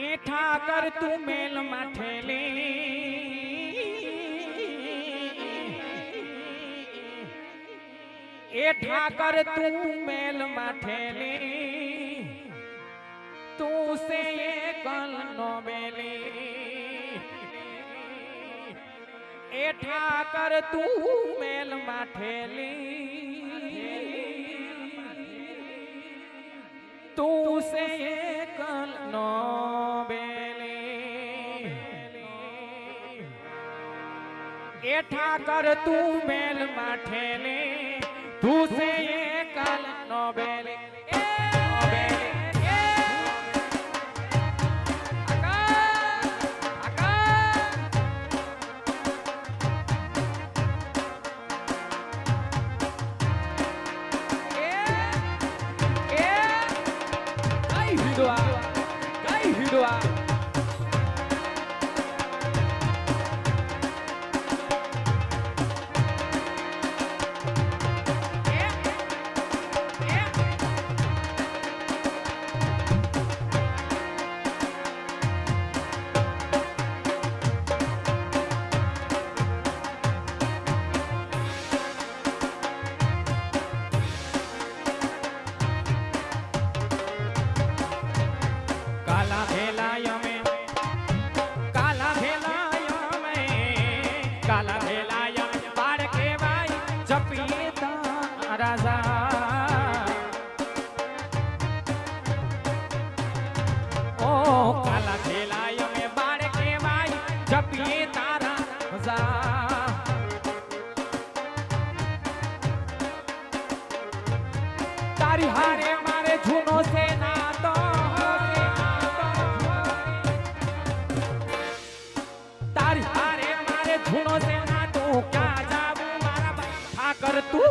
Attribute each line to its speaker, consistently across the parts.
Speaker 1: એ ઠાકર તું મેલ માઠેલી એ ઠાકર તું મેલ માઠેલી તું સે એ કલ નો બેલી એ ઠાકર તું મેલ માઠેલી તું સે એ કલ નો એઠા કર તું મેલ માઠે ને તું સે કાલ નોબેલ. Hiduá, cai Hiduá. राजा। ओ, काला खेला में बाड़ के भाई जब ये तारा जा तारी हारे मारे झूनो से ना तो तारी हारे मारे झूनो से ना तो क्या जाऊ मारा बैठा कर तू?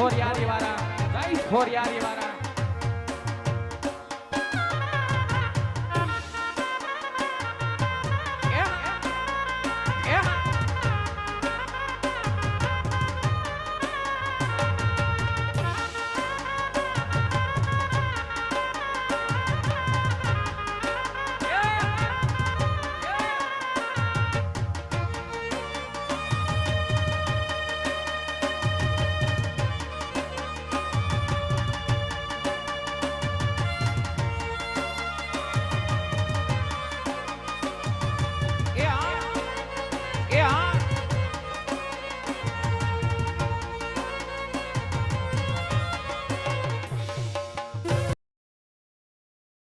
Speaker 1: ખોરિયારી વાળા જય ખોરિયારી વાળા